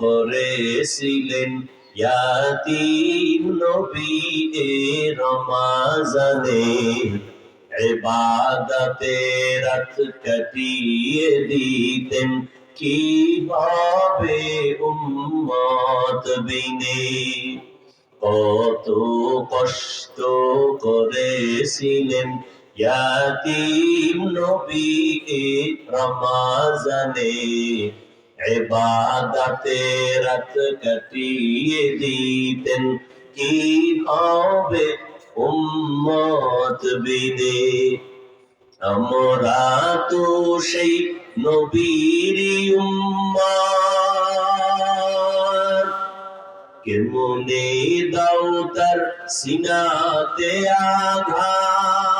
করেছিলেন। ইয়াতিম নবী এ রমাজানে এবাদতে রাত কাটিয়ে দিতেন। কীভাবে উম্মত বিনে? কত কষ্ট করেছিলেন ইয়াতিম নবী এ রমাজানে। এবাদাতে রাত কাটিয়ে দিতেন। কি হবে উম্মত বিনে আমরা তো সেই নবীর উম্মত কেমনে দাও তার সিনাতে আঘাত?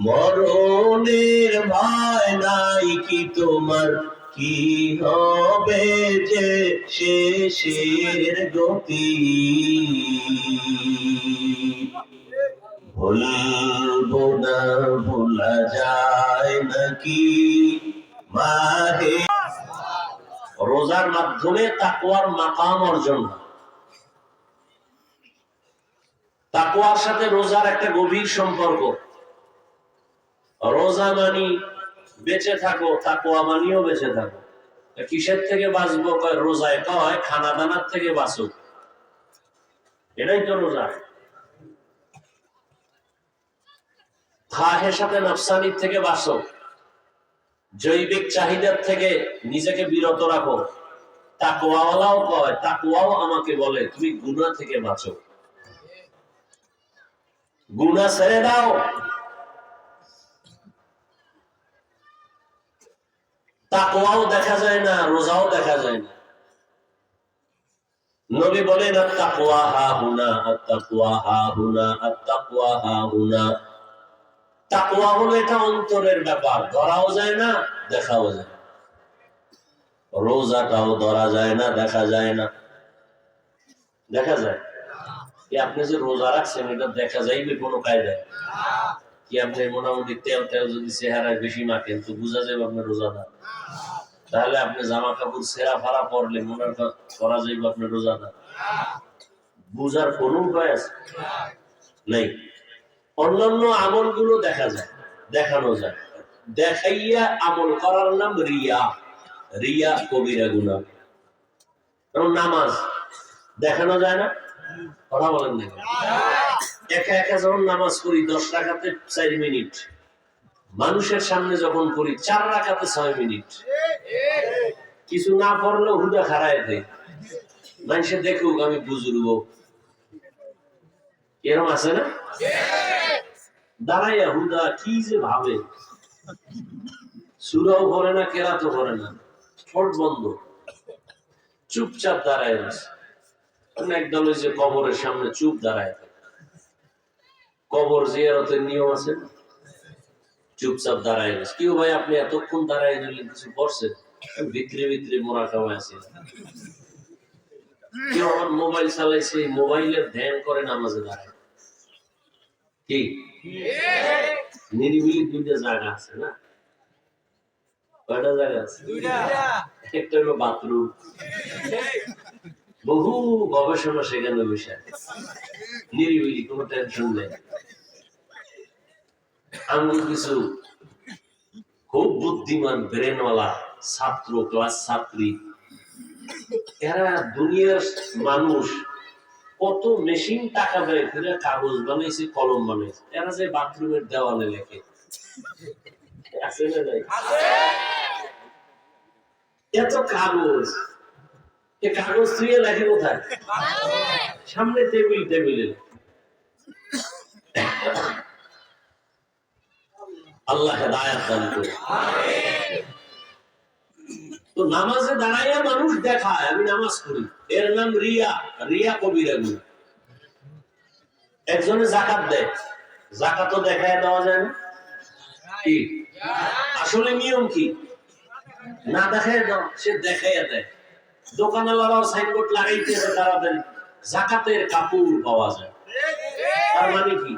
মরণের ভয় নাই কি তোমার কি হবে যে শেষের গতি? ভুলবো না, ভোলা যায় নাকি? মাহে রোজার মাধ্যমে তাকুয়ার মাকাম অর্জন তাকুয়ার সাথে রোজার একটা গভীর সম্পর্ক। রোজা মানি বেঁচে থাকো তাকুয়া মানিও বেঁচে থাকো। কিসের থেকে বাঁচবো? রোজায় কয়, খানা দানার থেকে বাঁচো এটাই তো রোজা। সাথে নফসানির থেকে বাঁচো। জৈবিক চাহিদার থেকে নিজেকে বিরত রাখো। তাকুয়াওয়ালাও কয় তাকুয়াও আমাকে বলে, তুমি গুণা থেকে বাঁচো। গুণা ছেড়ে দাও। তাকুয়াও দেখা যায় না, রোজাও দেখা যায় না। নবী বলেন আত্তাকুয়া হা হুনা আত্তাকুয়া হা হুনা আত্তাকুয়া হা হুনা। তাকুয়া হলো এটা অন্তরের ব্যাপার, ধরাও যায় না, দেখাও যায়। রোজাটাও ধরা যায় না, দেখা যায় না। দেখা যায়? আপনি যে রোজা রাখছেন, এটা দেখা যাইবে কোনো কায়দায়? মোটামুটি তেল তেল যদি চেহারায় বেশি মাখেন, তো বোঝা যাবে আপনার রোজাদার তাহলে আপনি জামা কাপড়, সেরা ফারা পরলে মনে করা আপনার রোজাদার বুঝার কোন উপায় আছে? নেই। অন্যান্য আমলগুলো দেখা যায়, দেখানো যায়। দেখাইয়া আমল করার নাম রিয়া। রিয়া কবিরা গুণা যেমন নামাজ দেখানো যায় না? কথা বলেন না? একা একা যখন নামাজ পড়ি, দশ রাখাতে চার মিনিট। মানুষের সামনে যখন পড়ি, চার রাখাতে ছয় মিনিট। কিছু না পড়লেও হুদা খারায় দেয়। মানুষে দেখুক আমি বুজুর্গ। এরকম আছে না? দাঁড়াইয়া হুদা কি যে ভাবে। সুরাও করে না কেরাতো করে না। ঠোঁট বন্ধ। চুপচাপ দাঁড়ায় একদম ওই যে কবরের সামনে চুপ দাঁড়ায় থাকে। কবর জিয়ারতের নিয়ম আছে? চুপচাপ দাঁড়ায় আছে কেউ ভাই আপনি এতক্ষণ দাঁড়ায় নিলেন কিছু করছেন? ভিতরে ভিতরে মোরা কামায় আছে। কেউ আমার মোবাইল চালাইছে মোবাইলের ধ্যান করে নামাজে দাঁড়ায়। কি? নিরিবিলি দুইটা জায়গা আছে না? কয়টা জায়গা আছে? একটা হলো বাথরুম। বহু গবেষণা সেখানে বসে নিরিবিলি, কোনো টেনশন নেই। আমি কিছু খুব বুদ্ধিমান ব্রেনওয়ালা ছাত্র, ক্লাস ছাত্রী। এরা দুনিয়ার মানুষ, কত মেশিন টাকা ব্যয় করে কাগজ বানাইছে, কলম বানাইছে। এরা যে বাথরুমের দেওয়ালে লেখে। এত কাগজ। কাগজ থুয়ে লেখে কোথায়? সামনে টেবিল, টেবিলে। আল্লাহ দান করে তো নামাজে দাঁড়াইয়া মানুষ দেখায়, আমি নামাজ করি এর নাম রিয়া রিয়া কবিরা একজনে জাকাত দেয়। জাকাতও দেখায় দেওয়া যায় না। কি? আসলে নিয়ম কি? না দেখায় দাও সে দেখাইয়া দেয়। দোকানওয়ালারাও সাইনবোর্ড লাগাইতেছে তাড়াতাড়ি জাকাতের কাপড় পাওয়া যায়। তার মানে কি?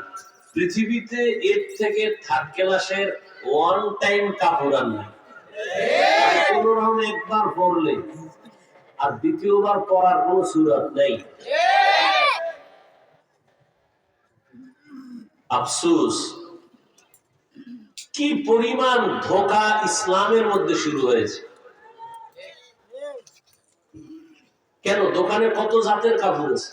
পৃথিবীতে এর থেকে থার্ড ক্লাসের ওয়ান টাইম কাপড় কোন রকম একবার আর দ্বিতীয়বার সুরত নেই। আফসুস, কি পরিমাণ ধোকা ইসলামের মধ্যে শুরু হয়েছে। কেন? দোকানে কত জাতের কাপড় আছে?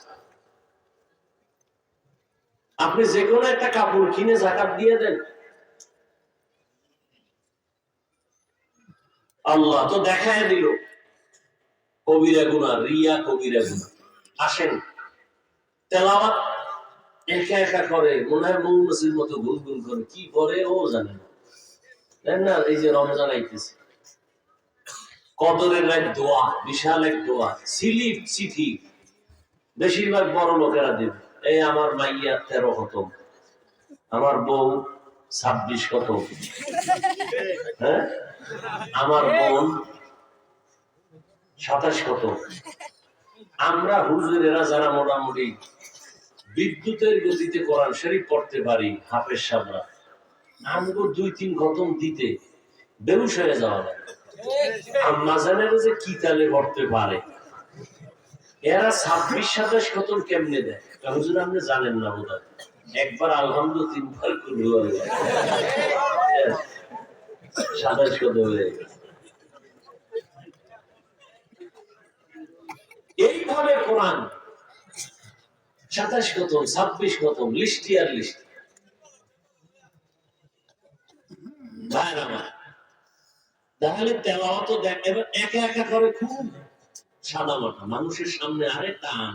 আপনি যে কোনো একটা কাপড় কিনে জাকাত দিয়ে দেন। আল্লাহ তো দেখায় দিল। কবিরা গুনা রিয়া কবিরা গুনা আসেন। তেলাওয়াত একা একা করে মনে হয় মৌমাছির মতো গুনগুন করে, কি করে ও জানে না, এই যে রমজান আইতেছে। কদরের এক দোয়া, বিশাল এক দোয়া, সিলিপ চিঠি। বেশিরভাগ বড় লোকেরা দেবে। এই আমার মাইয়া তেরো হত আমার বউ ছাব্বিশ কত হ্যাঁ? আমার বোন সাতাশ কত আমরা হুজুরেরা যারা মোটামুটি বিদ্যুতের গতিতে কোরআন শরীফ পড়তে পারি হাফের সাবরা আমগো দুই তিন খতম দিতে বেহুশ হয়ে যাওয়া লাগে। আম্মা যে কি তালে পড়তে পারে? এরা ছাব্বিশ, সাতাশ খতম কেমনে দেয়? হুজুর, আপনি জানেন না বোধ একবার আলহামদুলিল্লাহ, তিনবার করল সাতাশ হয়ে এইভাবে কোরআন সাতাশ খতম, ছাব্বিশ খতম, লিস্টি আর লিস্টি। ভাইরা আমার। তাহলে তেলাওয়াত দেখ এবার একা একা করে খুব সাদা মাথা। মানুষের সামনে আরে টান।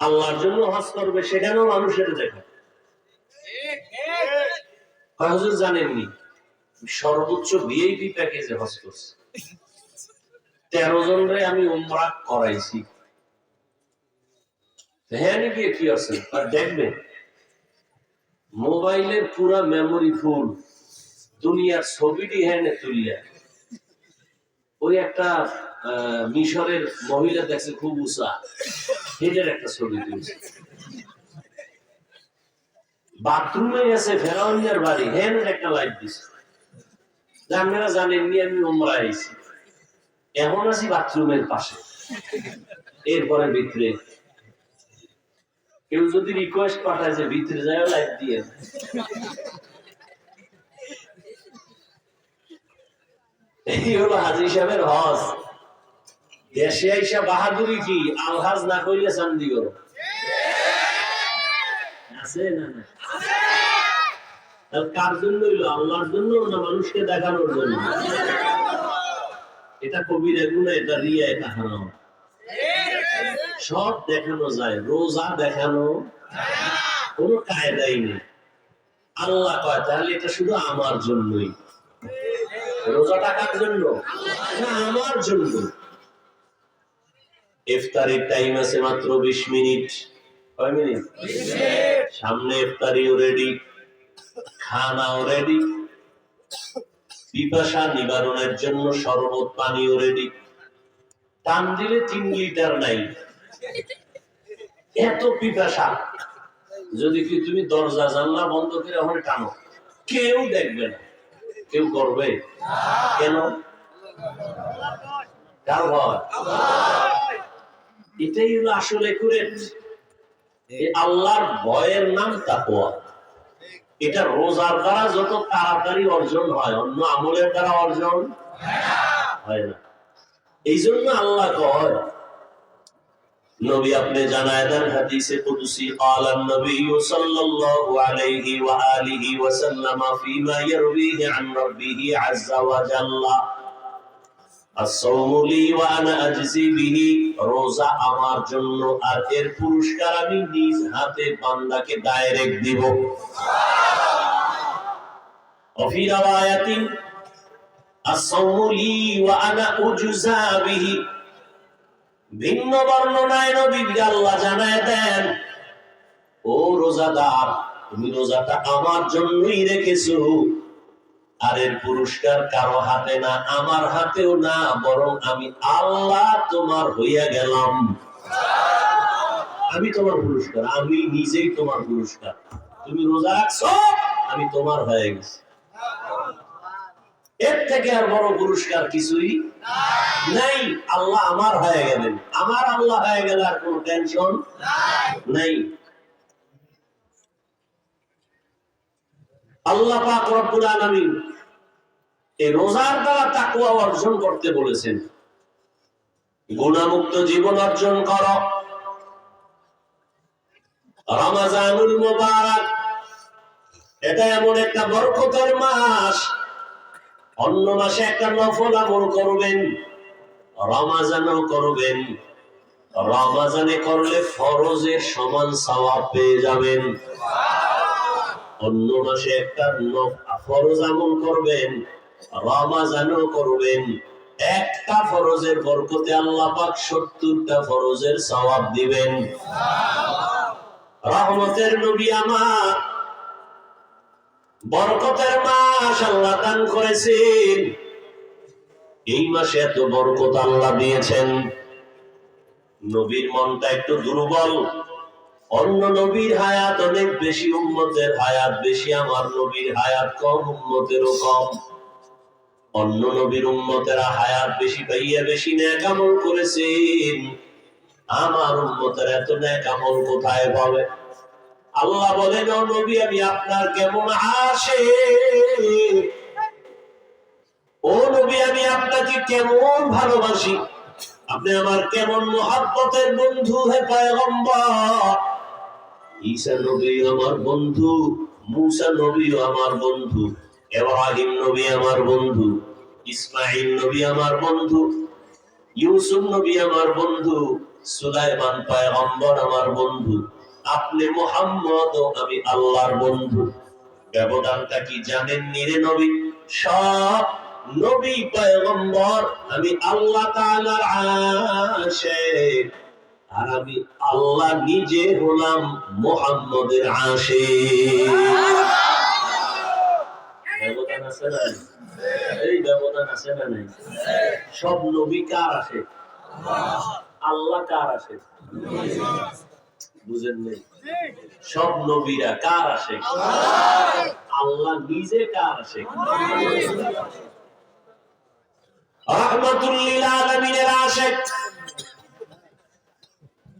আল্লাহর জন্য হস করবে, সেখানেও মানুষের দেখা। হুজুর জানেননি, সর্বোচ্চ ভিআইপি প্যাকেজে হস করছে। তেরো জনরে আমি উমরা করাইছি। হ্যাঁ গিয়ে কি আছে? আর দেখবেন মোবাইলের পুরা মেমোরি ফুল দুনিয়ার ছবিটি হ্যান্ডে তুলিয়া। ওই একটা মিশরের মহিলা দেখছে খুব উঁচা। হেডের একটা ছবি তুলছে। বাথরুমে গেছে, ফেরাউনিয়ার বাড়ি। হ্যান্ডের একটা লাইট দিছে। আপনারা জানেননি আমি ওমরা আইছি এখন আছি বাথরুমের পাশে। এরপরে ভিতরে কেউ যদি রিকোয়েস্ট পাঠায় যে ভিতরে যায় লাইট দিয়ে। এই হলো হাজি সাহেবের হজ। দেশে আইসা বাহাদুরি কি? আলহাজ না করো কার জন্য আল্লাহর জন্য না মানুষকে দেখানোর জন্য? এটা কবির এগুলো, এটা রিয়া, এটা হারাম। সব দেখানো যায়, রোজা দেখানো কোনো কায়দাই নেই। আল্লাহ কয়, তাহলে এটা শুধু আমার জন্যই। রোজা টাকার জন্য? আমার জন্য। ইফতারির টাইম আছে মাত্র বিশ মিনিট। কয় মিনিট? সামনে ইফতারিও রেডি খানাও রেডি পিপাসা নিবারণের জন্য শরবত পানিও রেডি টান দিলে তিন লিটার নাই। এত পিপাসা। যদি কি তুমি দরজা জানলা বন্ধ করে ওখানে টানো? কেউ দেখবে না। কেউ করবে? কেন? এটাই হলো আসলে আল্লাহর ভয়ের নাম এটা রোজার দ্বারা যত তাড়াতাড়ি অর্জন হয়, অন্য আমলের দ্বারা অর্জন হয় না। এই জন্য আল্লাহ কয় নবী আপনি জানায় দেন হাদিসে কুদসি قال النبي صلى الله عليه واله وسلم فيما يرويه عن ربه عز وجل الصوم لي وانا اجزي به রোজা আমার জন্য আর এর পুরস্কার আমি নিজ হাতে বান্দাকে ডাইরেক্ট দিব وفي روايه الصوم لي وانا اجزى به ভিন্ন বর্ণনায় নবী আল্লাহ জানায় দেন ও রোজাদার, তুমি রোজাটা আমার জন্যই রেখেছো। আর এর পুরস্কার কারও হাতে না, আমার হাতেও না, বরং আমি আল্লাহ তোমার হইয়া গেলাম। আমি তোমার পুরস্কার, আমি নিজেই তোমার পুরস্কার। তুমি রোজা রাখছো, আমি তোমার হয়ে গেছি। এর থেকে আর বড় পুরস্কার কিছুই নাই। আল্লাহ আমার হয়ে গেলেন। আমার আল্লাহ হয়ে গেলে আর কোন টেনশন নাই। আল্লাহ পাক রব্বুল আলামিন এই রোজার দ্বারা তাকওয়া অর্জন করতে বলেছেন। গুণামুক্ত জীবন অর্জন কর। রমাজানুল মোবারক, এটা এমন একটা বরকতের মাস। অন্য মাসে একটা নফল আমল করবেন, রমাজানও করবেন। রমাজানে করলে ফরজের সমান সওয়াব পেয়ে যাবেন। অন্য মাসে একটা ফরজ আমল করবেন, রমাজানও করবেন। একটা ফরজের বরকতে আল্লাহ পাক সত্তরটা ফরজের সওয়াব দিবেন। রহমতের নবী আমার বরকতের মাস আল্লাহ দান করেছেন। এই মাসে এত বরকত আল্লাহ দিয়েছেন। নবীর মনটা একটু দুর্বল। অন্য নবীর হায়াত অনেক বেশি, উম্মতের হায়াত বেশি, আমার নবীর হায়াত কম, উম্মতেরও কম। অন্য নবীর উম্মতেরা হায়াত বেশি পাইয়া বেশি ন্যাক আমল করেছেন। আমার উম্মতের এত ন্যাক আমল কোথায় পাবে? আল্লাহ বলেন, ও নবী, আমি আপনার কেমন আসে ও নবী, আমি আপনাকে কেমন ভালোবাসি? আপনি আমার কেমন মহাব্বতের বন্ধু হে পয়গম্বর? ঈসা নবী আমার বন্ধু, মুসা নবী আমার বন্ধু ইব্রাহিম নবী আমার বন্ধু ইসমাইল নবী আমার বন্ধু, ইউসুফ নবী আমার বন্ধু, সুলাইমান পয়গম্বর আমার বন্ধু আপনি মোহাম্মদ আমি আল্লাহর বন্ধু। ব্যবধানটা কি জানেন নিরে নবী? সব নবী পয়গম্বর, আমি আল্লাহ আর আমি আল্লাহ নিজে হলাম মোহাম্মদের ব্যবধান আছে না এই ব্যবধান আছে না সব নবী কার আসে আল্লাহ কার আসে বুঝেন নেই? সব নবীরা কার আসে আল্লাহ। নিজে কার আসে রহমতুল্লিল আলমিনের আশেক।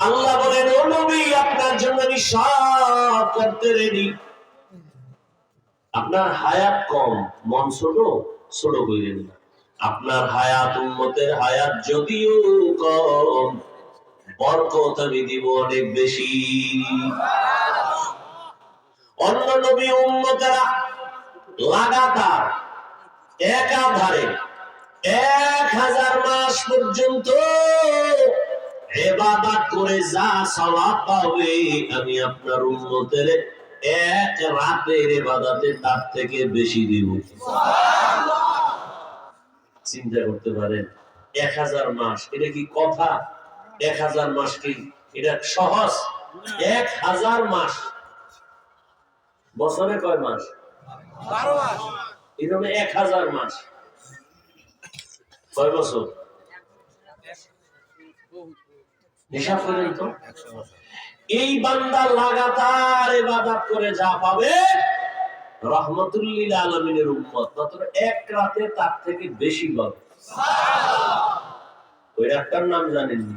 আল্লাহ বলেন ও নবী আপনার জন্য আমি সব করতে রেডি আপনার হায়াত কম মন ছোট ছোট কইলেন না। আপনার হায়াত উম্মতের হায়াত যদিও কম বরকত আমি দিব অনেক বেশি। অন্য নবী উম্মতেরা লাগাতার একাধারে এক হাজার মাস পর্যন্ত এবাদাত করে যা সওয়াব পাবে আমি আপনার উন্মতের এক রাতের এবাদাতে তার থেকে বেশি দিব। চিন্তা করতে পারেন এক হাজার মাস এটা কি কথা? এক হাজার মাস কি? এটা সহজ। এক হাজার মাস। বছরে কয় মাস? এরকম এক হাজার মাস। কয় বছর? হিসাব করেন তো। এই বান্দা লাগাতার ইবাদত করে যা পাবে রহমতুল্লিল আলমিনের উম্মত। মাত্র এক রাতে তার থেকে বেশি পাবে ওই রাতটার নাম জানেননি।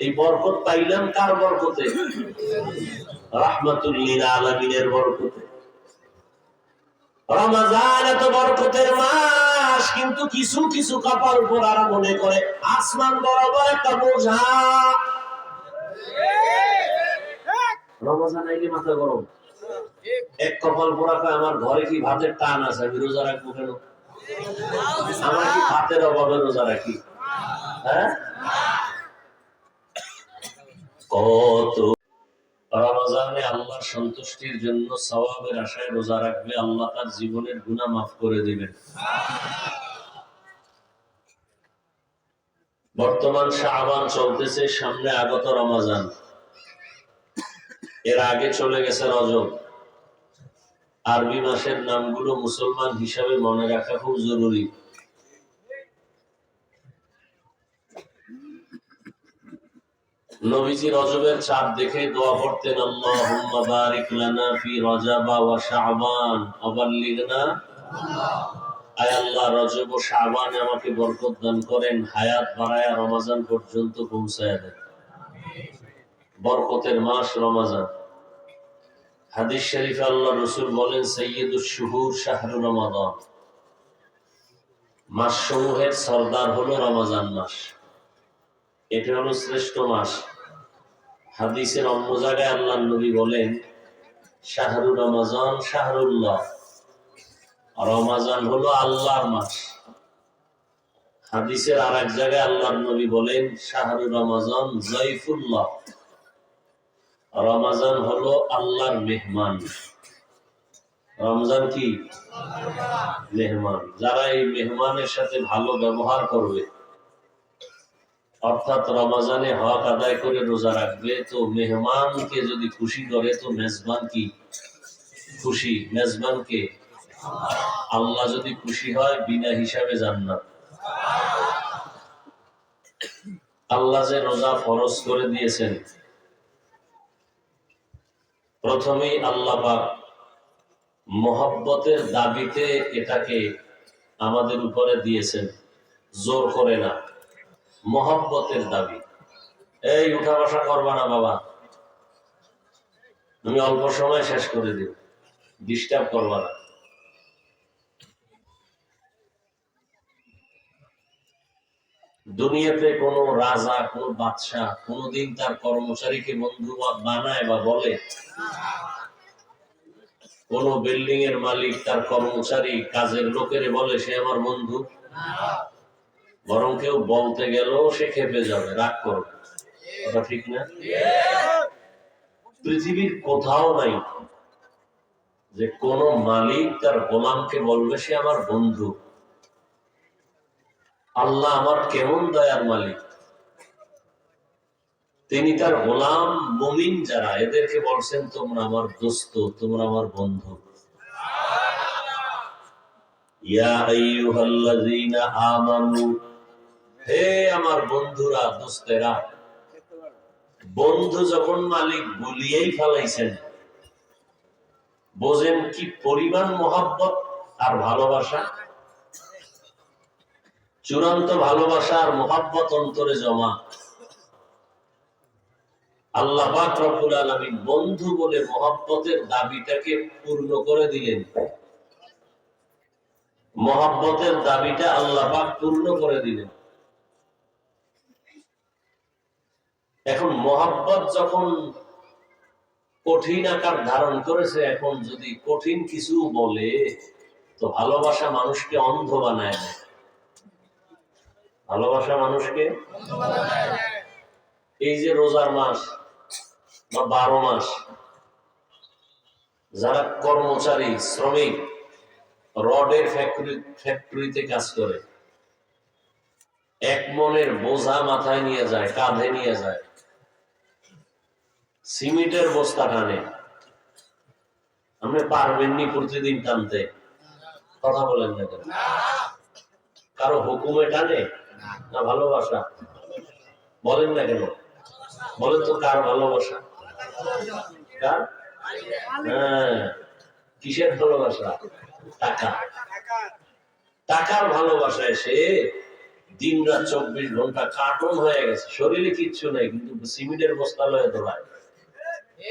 এই বরকত পাইলাম কার বরকতে? রাহমাতুল্লিল আলমিনের বরকতে। রমাজান এত বরকতের মাস, কিন্তু কিছু কিছু কপাল পোড়ারা মনে করে আসমান বরাবর একটা বোঝা। রমজান আইলে মাথা গরম। এক কপাল পোড়া কয়, আমার ঘরে কি ভাতের টান আছে? আমি রোজা রাখব কেন? আমার কি ভাতের অভাবে রোজা রাখি? হ্যাঁ? কত? রমজানে আল্লাহর সন্তুষ্টির জন্য সওয়াবের আশায় রোজা আল্লাহ তার জীবনের মাফ করে দিবেন। বর্তমান শাহবান চলতেছে, সামনে আগত রমাজান। এর আগে চলে গেছে রজব। আরবি মাসের নামগুলো মুসলমান হিসাবে মনে রাখা খুব জরুরি। নবীজি রজবের চাঁদ দেখে দোয়া করতেন আল্লাহুম্মা বারিক লানা ফি রজাবা ওয়া শাবান আয় আল্লাহ, রজব ও আমাকে বরকত দান করেন, হায়াত বাড়ায়া রমাজান পর্যন্ত পৌঁছায় দেন। বরকতের মাস রমাজান। হাদিস শরীফে আল্লাহ রসুল বলেন সৈয়দুল শুহুর শাহরু রমাদান। মাস সমূহের সর্দার হলো রমাজান মাস। এটা হলো শ্রেষ্ঠ মাস। হাদিসের অন্য জায়গায় আল্লাহ নবী বলেন শাহরু রমাজান শাহরুল্লাহ। রমাজান হলো আল্লাহর মাস। হাদিসের আর এক জায়গায় আল্লাহর নবী বলেন শাহরু রমাজান জয়ফুল্লাহ। রমাজান হলো আল্লাহর মেহমান। রমজান কি? মেহমান। যারা এই মেহমানের সাথে ভালো ব্যবহার করবে অর্থাৎ রমাজানে হক আদায় করে রোজা রাখবে, তো মেহমানকে যদি খুশি করে, তো মেজবান কি? খুশি। মেজবানকে আল্লাহ যদি খুশি হয়, বিনা হিসাবে জান্নাত। আল্লাহ যে রোজা ফরজ করে দিয়েছেন। প্রথমেই আল্লাহ পাক মোহব্বতের দাবিতে এটাকে আমাদের উপরে দিয়েছেন। জোর করে না। মোহব্বতের দাবি। এই উঠা বসা করবা না বাবা। তুমি অল্প সময় শেষ করে দিও। ডিস্টার্ব করবা না। দুনিয়াতে কোনো রাজা, কোনো বাদশাহ কোনোদিন তার কর্মচারীকে বন্ধু বানায় বা বলে, কোন বিল্ডিং এর মালিক তার কর্মচারী কাজের লোকেরে বলে, সে আমার বন্ধু। বরং কেউ বলতে গেলেও সে খেপে যাবে, রাগ করবে। কথা ঠিক না? পৃথিবীর কোথাও নাই যে কোন মালিক তার গোলামকে বলবে, সে আমার বন্ধু। আল্লাহ আমার কেমন দয়ার মালিক। তিনি তার গোলাম মমিন যারা, এদেরকে বলছেন, তোমরা আমার দোস্ত, তোমরা আমার বন্ধু। ইয়া আইয়ুহাল্লাযীনা আমানু হে আমার বন্ধুরা, দোস্তেরা, বন্ধু যখন মালিক বলিয়েই ফেলাইছেন, বোঝেন কি পরিমাণ মোহাব্বত আর ভালোবাসা? চূড়ান্ত ভালোবাসা আর মোহাব্বত অন্তরে জমা। আল্লাহ রব্বুল আলামিন বন্ধু বলে মহাব্বতের দাবিটাকে পূর্ণ করে দিলেন। মহাব্বতের দাবিটা আল্লাহ পূর্ণ করে দিলেন। এখন মোহাব্বত যখন কঠিন আকার ধারণ করেছে, এখন যদি কঠিন কিছু বলে, তো ভালোবাসা মানুষকে অন্ধ বানায় না। ভালোবাসা মানুষকে এই যে রোজার মাস বা বারো মাস, যারা কর্মচারী, শ্রমিক, রডের ফ্যাক্টরি, ফ্যাক্টরিতে কাজ করে, এক মনের বোঝা মাথায় নিয়ে যায়, কাঁধে নিয়ে যায়। সিমেন্টের বস্তা টানে। আপনি পারবেননি প্রতিদিন টানতে? কথা বলেন না কেন? কারও হুকুমে টানে না ভালোবাসা? বলেন না কেন? বলেন তো কার ভালোবাসা? কার? হ্যাঁ কিসের ভালোবাসা? টাকা। টাকার ভালোবাসায় সে দিন রাত চব্বিশ ঘণ্টা কার্টুন হয়ে গেছে। শরীরে কিচ্ছু নেই, কিন্তু সিমেন্টের বস্তা লয়ে দৌড়ায়।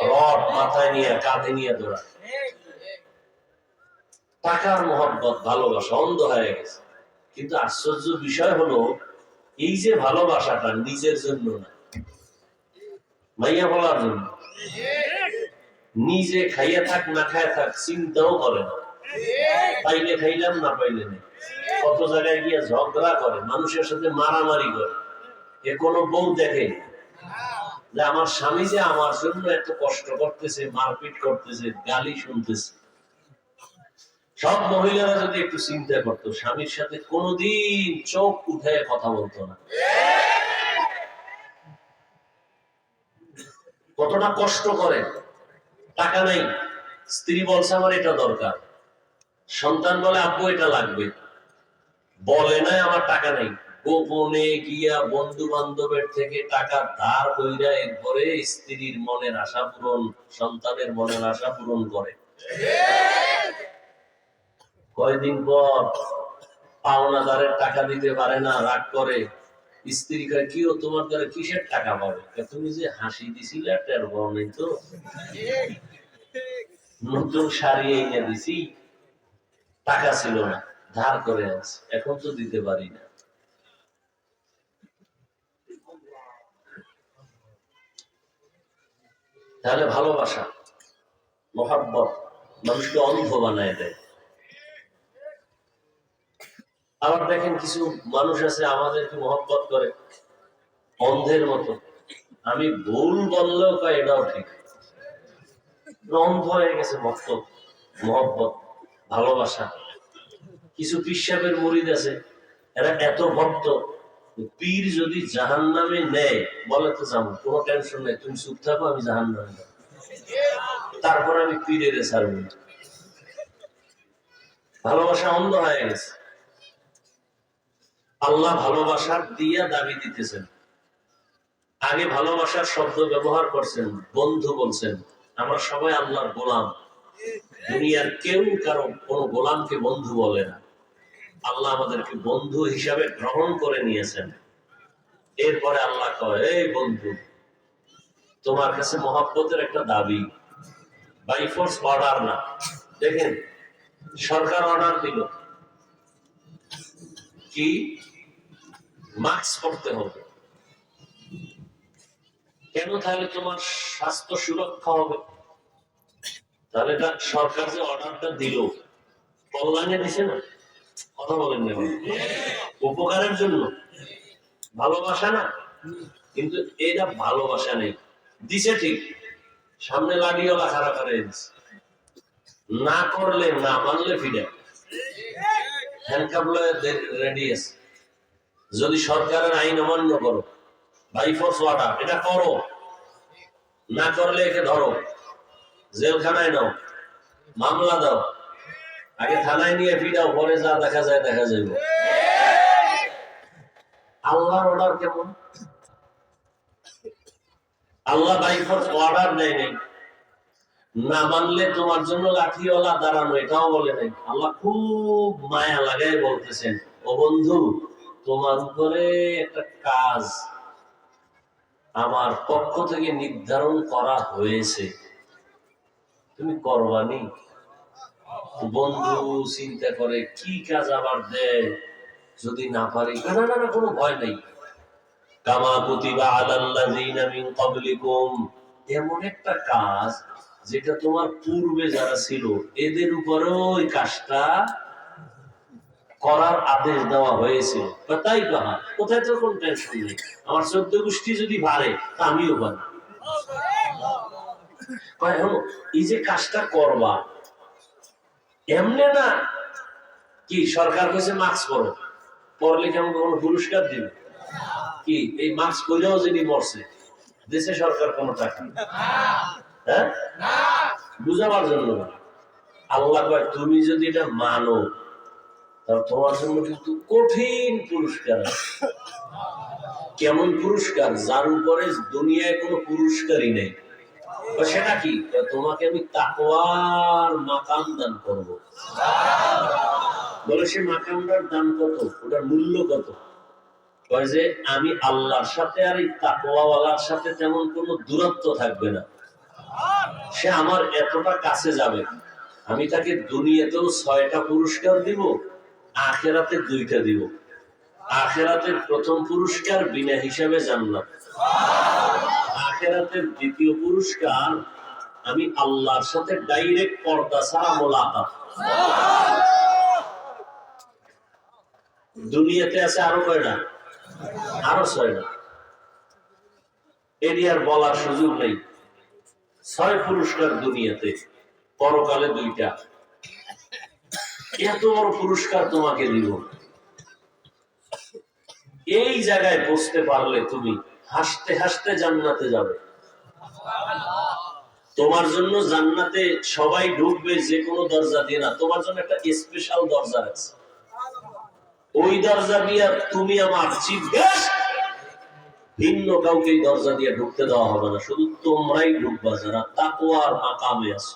রড মাথায় নিয়ে, কাঁধে নিয়ে দৌড়ায়। টাকার মোহব্বত, ভালোবাসা অন্ধ হয়ে গেছে। কিন্তু আশ্চর্য বিষয় হলো, এই যে ভালোবাসাটা নিজের জন্য না, মাইয়া বলার জন্য। নিজে খাইয়া থাক, না খাইয়া থাক, চিন্তাও করে না। পাইলে খাইলাম, না পাইলে নেই। কত জায়গায় গিয়ে ঝগড়া করে, মানুষের সাথে মারামারি করে। এ কোনো বউ দেখে যে আমার স্বামী যে আমার জন্য এত কষ্ট করতেছে, মারপিট করতেছে, গালি শুনতেছে। সব মহিলারা যদি একটু চিন্তা করতো, স্বামীর সাথে কোনোদিন চোখ উঠে কথা বলতো না। কতটা কষ্ট করে। টাকা নাই। স্ত্রী বলছে, আমার এটা দরকার। সন্তান বলে, আব্বু, এটা লাগবে। বলে নাই, আমার টাকা নেই। গোপনে গিয়া বন্ধু বান্ধবের থেকে টাকা ধার কইরা এরপরে স্ত্রীর মনের আশা পূরণ, সন্তানের মনের আশা পূরণ করে। কয়দিন পর পাওনাদারের টাকা দিতে পারে না, রাগ করে। স্ত্রী কয়, কি ও, তোমার দ্বারা কিসের টাকা পাবে? তুমি যে হাসি দিছিলে, টের পাও তো? নতুন শাড়ি এনে দিছি, টাকা ছিল না, ধার করে আছে এখন তো দিতে পারি না। তাহলে ভালোবাসা, মহাব্বত মানুষকে অন্ধ বানায় দেয়। আবার দেখেন কিছু মানুষ আছে আমাদেরকে মহব্বত করে, অন্ধের মতো। আমি ভুল বললেও কয়, এটাও ঠিক। অন্ধ হয়ে গেছে ভক্ত, মহব্বত, ভালোবাসা। কিছু পিসাবের মরিদ আছে, এরা এত ভক্ত পীর যদি জাহান নামে নেয়, বলে তো যাব, কোনো টেনশন নেই, তুমি চুপ থাকো, আমি জাহান নামে তারপর আমি পীরের ছাড়বো ভালোবাসা অন্ধ হয়ে গেছে। আল্লাহ ভালোবাসার দিয়া দাবি দিতেছেন। আগে ভালোবাসার শব্দ ব্যবহার করছেন, বন্ধু বলছেন, আমরা সবাই আল্লাহর গোলাম। দুনিয়ার কেউ কারও কোন গোলামকে বন্ধু বলে না। আল্লাহ আমাদেরকে বন্ধু হিসাবে গ্রহণ করে নিয়েছেন। এরপরে আল্লাহ কয়, এই বন্ধু, তোমার কাছে মহাব্বতের একটা দাবি। বাই ফোর্স অর্ডার না। দেখেন, সরকার অর্ডার দিল। কি? মাস্ক পড়তে হবে। কেন তাহলে তোমার স্বাস্থ্য সুরক্ষা হবে? তাহলে সরকার যে অর্ডারটা দিল, কল্যাণে দিছে না? উপকারের জন্য। ভালোবাসা না। কিন্তু এটা ভালোবাসা নেই। দিছে ঠিক। সামনে লাগিয়েওলা খারাপ করে না করলে, না মানলে ফিরে। রেডি আছে। যদি সরকারের আইন অমান্য করো বাই ফোর্স অর্ডার এটা করো। না করলে একে ধরো। জেলখানায় নাও। মামলা দাও। আগে থানায় নিয়ে ফিরাও, পরে যা দেখা যায়, দেখা যাইব। আল্লাহর অর্ডার কেমন? আল্লাহ বাই ফোর্স অর্ডার দেয় নাই। না মানলে তোমার জন্য লাঠিওয়ালা দাঁড়ানো, এটাও বলে নাই। আল্লাহ খুব মায়া লাগাই বলতেছেন, ও বন্ধু, তোমার উপরে একটা কাজ আমার পক্ষ থেকে নির্ধারণ করা হয়েছে। তুমি করবানি বন্ধু চিন্তা করে কি কাজ আবার দেয়? যদি না পারি না না না, কোনো ভয় নেই। কামা কুতিবা আলাল্লাযীনা মিন ক্বাবলিকুম। এমন একটা কাজ যেটা তোমার পূর্বে যারা ছিল এদের উপরে ওই কাজটা করার আদেশ দেওয়া হয়েছিল। তাই কাহা কোথায় তো কোনো টেনশন নেই। আমার চোদ্দ গোষ্ঠী যদি ভারে তা আমিও পারি এই যে কাজটা করবা এমনে না, কি সরকার কাছে মাস্ক পরো? পড়লে কেমন কোনো পুরস্কার দিবে? কি, এই মাস্ক কইলেও যিনি মরছে, দেশে সরকার কোনো টাকা হ্যাঁ? বুঝাবার জন্য আল্লাহ কয়, তুমি যদি এটা মানো, তাহলে তোমার জন্য কিন্তু কঠিন পুরস্কার কেমন পুরস্কার? যার উপরে দুনিয়ায় কোনো পুরস্কারই নেই। সেটা কি তোমাকে আমি তাকওয়ার মাকাম দান করব। বলে সে মাকামটার দাম কত? ওটার মূল্য কত? কয় যে, আমি আল্লাহর সাথে আর এই তাকওয়াওয়ালার সাথে তেমন কোনো দূরত্ব থাকবে না। সে আমার এতটা কাছে যাবে। আমি তাকে দুনিয়াতেও ছয়টা পুরস্কার দিব, আখেরাতে দুইটা দিব। আখেরাতে প্রথম পুরস্কার বিনা হিসাবে জানলাম আখেরাতের দ্বিতীয় পুরস্কার, আমি আল্লাহর সাথে ডাইরেক্ট পর্দা ছাড়া মোলাকাত দুনিয়াতে আছে আরও কয়টা? আরও ছয়টা। এটি আর বলার সুযোগ নেই। ছয় পুরস্কার দুনিয়াতে, পরকালে দুইটা। এত বড় পুরস্কার তোমাকে দিব এই জায়গায় পৌঁছতে পারলে তুমি হাসতে হাসতে জান্নাতে যাবে। তোমার জন্য জান্নাতে সবাই ঢুকবে যে কোনো দরজা দিয়ে না। তোমার জন্য একটা স্পেশাল দরজা আছে। ওই দরজা দিয়ে তুমি আমার চিফ গেস্ট ভিন্ন কাউকে দরজা দিয়ে ঢুকতে দেওয়া হবে না। শুধু তোমরাই ঢুকবা যারা তাকওয়ার মাকামে আছো।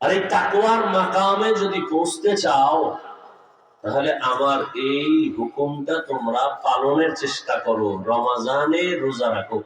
আর এই তাকওয়ার মাকামে যদি পৌঁছতে চাও তাহলে আমার এই হুকুমটা তোমরা পালনের চেষ্টা করো। রমাজানে রোজা রাখো।